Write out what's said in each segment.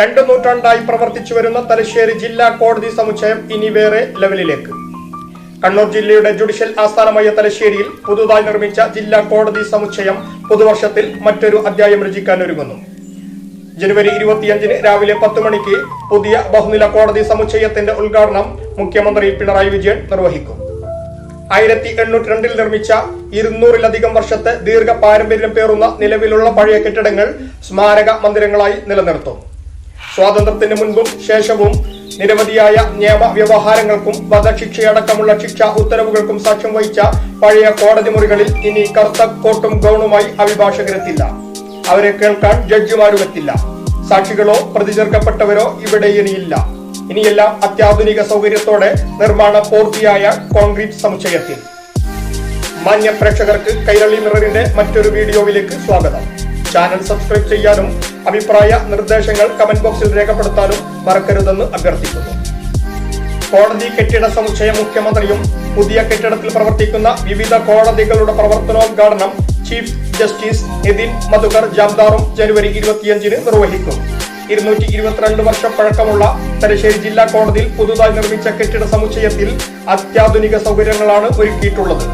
രണ്ടു നൂറ്റാണ്ടായി പ്രവർത്തിച്ചു വരുന്ന തലശ്ശേരി ജില്ലാ കോടതി സമുച്ചയം ഇനി വേറെ ലെവലിലേക്ക്. കണ്ണൂർ ജില്ലയുടെ ജുഡീഷ്യൽ ആസ്ഥാനമായ തലശ്ശേരിയിൽ പുതുതായി നിർമ്മിച്ച ജില്ലാ കോടതി സമുച്ചയം പുതുവർഷത്തിൽ മറ്റൊരു അധ്യായം രചിക്കാൻ ഒരുങ്ങുന്നു. ജനുവരി ഇരുപത്തിയഞ്ചിന് രാവിലെ പത്ത് മണിക്ക് പുതിയ ബഹുനില കോടതി സമുച്ചയത്തിന്റെ ഉദ്ഘാടനം മുഖ്യമന്ത്രി പിണറായി വിജയൻ നിർവഹിക്കും. ആയിരത്തി എണ്ണൂറ്റി രണ്ടിൽ നിർമ്മിച്ച ഇരുന്നൂറിലധികം വർഷത്തെ ദീർഘ പാരമ്പര്യം പേറുന്ന നിലവിലുള്ള പഴയ കെട്ടിടങ്ങൾ സ്മാരക മന്ദിരങ്ങളായി നിലനിർത്തും. സ്വാതന്ത്ര്യത്തിന് മുൻപും ശേഷവും നിരവധിയായ നിയമ വ്യവഹാരങ്ങൾക്കും വധശിക്ഷയടക്കമുള്ള ശിക്ഷാ ഉത്തരവുകൾക്കും സാക്ഷ്യം വഹിച്ച പഴയ കോടതി മുറികളിൽ ഇനി കറുത്ത കോട്ടും ഗൗണുമായി അഭിഭാഷകരെത്തില്ല. അവരെ കേൾക്കാൻ ജഡ്ജിമാരും എത്തില്ല സാക്ഷികളോ പ്രതിചേർക്കപ്പെട്ടവരോ ഇവിടെ ഇനിയില്ല. ഇനിയെല്ലാം അത്യാധുനിക സൗകര്യത്തോടെ നിർമ്മാണ പൂർത്തിയായ കോൺക്രീറ്റ് സമുച്ചയത്തിൽ. മാന്യ പ്രേക്ഷകർക്ക് കൈരളി മിററിന്റെ മറ്റൊരു വീഡിയോയിലേക്ക് സ്വാഗതം. ചാനൽ സബ്സ്ക്രൈബ് ചെയ്യാനും അഭിപ്രായ നിർദ്ദേശങ്ങൾ കമന്റ് ബോക്സിൽ രേഖപ്പെടുത്താനും മറക്കരുതെന്ന് അഭ്യർത്ഥിക്കുന്നു. കോടതി കെട്ടിട സമുച്ചയ മുഖ്യമന്ത്രിയും പുതിയ കെട്ടിടത്തിൽ പ്രവർത്തിക്കുന്ന വിവിധ കോടതികളുടെ പ്രവർത്തനോദ്ഘാടനം ചീഫ് ജസ്റ്റിസ് നിതിൻ മധുകർ ജാംദാറും ജനുവരി ഇരുപത്തിയഞ്ചിന് നിർവഹിക്കും. ഇരുന്നൂറ്റി ഇരുപത്തിരണ്ട് വർഷം പഴക്കമുള്ള തലശ്ശേരി ജില്ലാ കോടതിയിൽ പുതുതായി നിർമ്മിച്ച കെട്ടിട സമുച്ചയത്തിൽ അത്യാധുനിക സൗകര്യങ്ങളാണ് ഒരുക്കിയിട്ടുള്ളത്.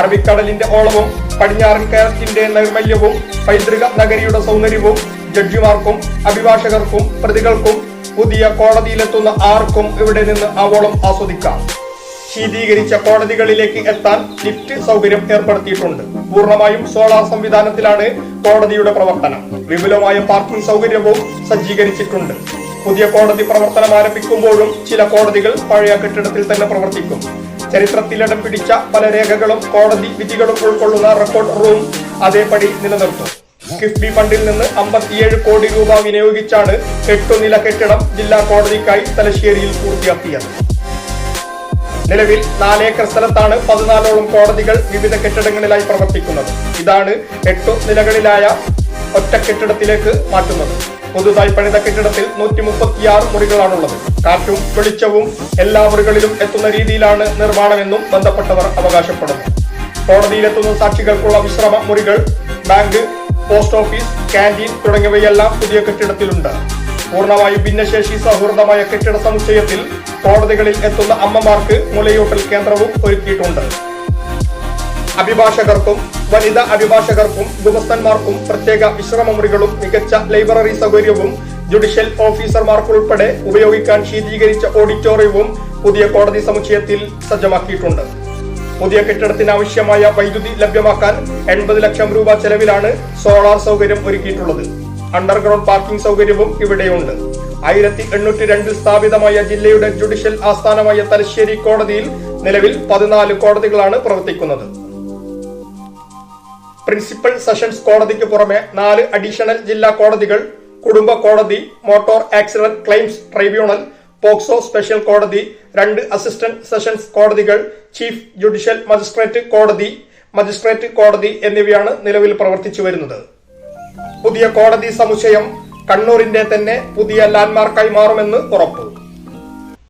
അറബിക്കടലിന്റെ ഓളവും പടിഞ്ഞാറൻ കേരളത്തിന്റെ നൈർമല്യവും പൈതൃക നഗരിയുടെ സൗന്ദര്യവും ജഡ്ജിമാർക്കും അഭിഭാഷകർക്കും പ്രതികൾക്കും പുതിയ കോടതിയിലെത്തുന്ന ആർക്കും ഇവിടെ നിന്ന് ആവോളം ആസ്വദിക്കാം. ശീതീകരിച്ച കോടതികളിലേക്ക് എത്താൻ ലിഫ്റ്റ് സൗകര്യം ഏർപ്പെടുത്തിയിട്ടുണ്ട്. പൂർണമായും സോളാർ സംവിധാനത്തിലാണ് കോടതിയുടെ പ്രവർത്തനം. വിപുലമായ പാർക്കിംഗ് സൗകര്യവും സജ്ജീകരിച്ചിട്ടുണ്ട്. പുതിയ കോടതി പ്രവർത്തനം ആരംഭിക്കുമ്പോഴും ചില കോടതികൾ പഴയ കെട്ടിടത്തിൽ തന്നെ പ്രവർത്തിക്കും. ചരിത്രത്തിലിടം പിടിച്ച പല രേഖകളും കോടതി വിധികളും ഉൾക്കൊള്ളുന്ന റെക്കോർഡ് റൂം അതേപടി നിലനിർത്തും. കിഫ്ബി ഫണ്ടിൽ നിന്ന് അമ്പത്തിയേഴ് കോടി രൂപ വിനിയോഗിച്ചാണ് എട്ടു കെട്ടിടം ജില്ലാ കോടതിക്കായി തലശ്ശേരിയിൽ പൂർത്തിയാക്കിയത്. നിലവിൽ നാലേക്കർ സ്ഥലത്താണ് പതിനാലോളം കോടതികൾ വിവിധ കെട്ടിടങ്ങളിലായി പ്രവർത്തിക്കുന്നത്. ഇതാണ് എട്ടു നിലകളിലായ ഒറ്റ കെട്ടിടത്തിലേക്ക് മാറ്റുന്നത്. പുതുതായി പണിത കെട്ടിടത്തിൽ നൂറ്റി മുപ്പത്തിയാറ് മുറികളാണുള്ളത്. കാറ്റും വെളിച്ചവും എല്ലാ മുറികളിലും എത്തുന്ന രീതിയിലാണ് നിർമ്മാണമെന്നും ബന്ധപ്പെട്ടവർ അവകാശപ്പെടുന്നു. കോടതിയിലെത്തുന്ന സാക്ഷികൾക്കുള്ള വിശ്രമ മുറികൾ ബാങ്ക് പോസ്റ്റ് ഓഫീസ് കാന്റീൻ തുടങ്ങിയവയെല്ലാം പുതിയ കെട്ടിടത്തിലുണ്ട്. പൂർണമായും ഭിന്നശേഷി സൗഹൃദമായ കെട്ടിട സമുച്ചയത്തിൽ കോടതികളിൽ എത്തുന്ന അമ്മമാർക്ക് മുലയൂട്ടൽ കേന്ദ്രവും ഒരുക്കിയിട്ടുണ്ട്. അഭിഭാഷകർക്കും വനിതാ അഭിഭാഷകർക്കും ഗുമസ്തന്മാർക്കും പ്രത്യേക വിശ്രമ മുറികളും മികച്ച ലൈബ്രറി സൗകര്യവും ജുഡീഷ്യൽ ഓഫീസർമാർക്കുൾപ്പെടെ ഉപയോഗിക്കാൻ ശീതീകരിച്ച ഓഡിറ്റോറിയവും പുതിയ കോടതി സമുച്ചയത്തിൽ സജ്ജമാക്കിയിട്ടുണ്ട്. പുതിയ കെട്ടിടത്തിന് ആവശ്യമായ വൈദ്യുതി ലഭ്യമാക്കാൻ എൺപത് ലക്ഷം രൂപ ചെലവിലാണ് സോളാർ സൗകര്യം ഒരുക്കിയിട്ടുള്ളത്. അണ്ടർഗ്രൗണ്ട് പാർക്കിംഗ് സൗകര്യവും ഇവിടെയുണ്ട്. ആയിരത്തി എണ്ണൂറ്റി രണ്ടിൽ സ്ഥാപിതമായ ജില്ലയുടെ ജുഡീഷ്യൽ ആസ്ഥാനമായ തലശ്ശേരി കോടതിയിൽ നിലവിൽ പതിനാല് കോടതികളാണ് പ്രവർത്തിക്കുന്നത്. പ്രിൻസിപ്പൽ സെഷൻസ് കോടതിക്ക് പുറമെ നാല് അഡീഷണൽ ജില്ലാ കോടതികൾ കുടുംബ കോടതി motor accident claims tribunal POCSO special കോടതി രണ്ട് അസിസ്റ്റന്റ് സെഷൻസ് കോടതികൾ ചീഫ് ജുഡീഷ്യൽ മജിസ്ട്രേറ്റ് കോടതി മജിസ്ട്രേറ്റ് കോടതി എന്നിവയാണ് നിലവിൽ പ്രവർത്തിച്ചു വരുന്നത്. പുതിയ കോടതി സമുച്ചയം കണ്ണൂരിന്റെ തന്നെ പുതിയ ലാൻഡ്മാർക്കായി മാറുമെന്ന് ഉറപ്പ്.